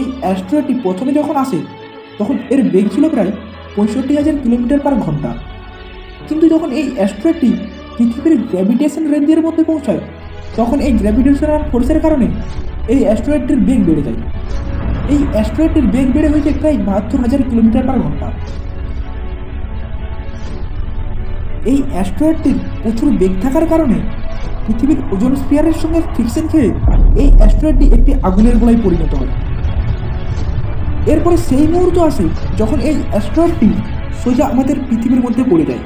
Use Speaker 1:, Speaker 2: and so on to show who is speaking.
Speaker 1: এই অ্যাস্ট্রয়েডটি প্রথমে যখন আসে, তখন এর বেগ ছিল প্রায় পঁয়ষট্টি হাজার কিলোমিটার পার ঘণ্টা। কিন্তু যখন এই অ্যাস্ট্রয়েডটি পৃথিবীর গ্র্যাভিটেশন রেঞ্জের মধ্যে পৌঁছায়, তখন এই গ্র্যাভিটেশনাল ফোর্সের কারণে এই অ্যাস্ট্রয়েডটির বেগ বেড়ে যায়। এই অ্যাস্ট্রয়েডটির বেগ বেড়ে হয়েছে প্রায় বাহাত্তর হাজার কিলোমিটার পার ঘণ্টা। এই অ্যাস্ট্রয়েডটির প্রচুর বেগ থাকার কারণে পৃথিবীর ওজন স্পিয়ারের সঙ্গে ফিকশন খেয়ে এই অ্যাস্ট্রয়েডটি একটি আগুনের গোলায় পরিণত হয়। এরপরে সেই মুহূর্ত আসে যখন এই অ্যাস্ট্রয়েডটি সোজা আমাদের পৃথিবীর মধ্যে পড়ে যায়।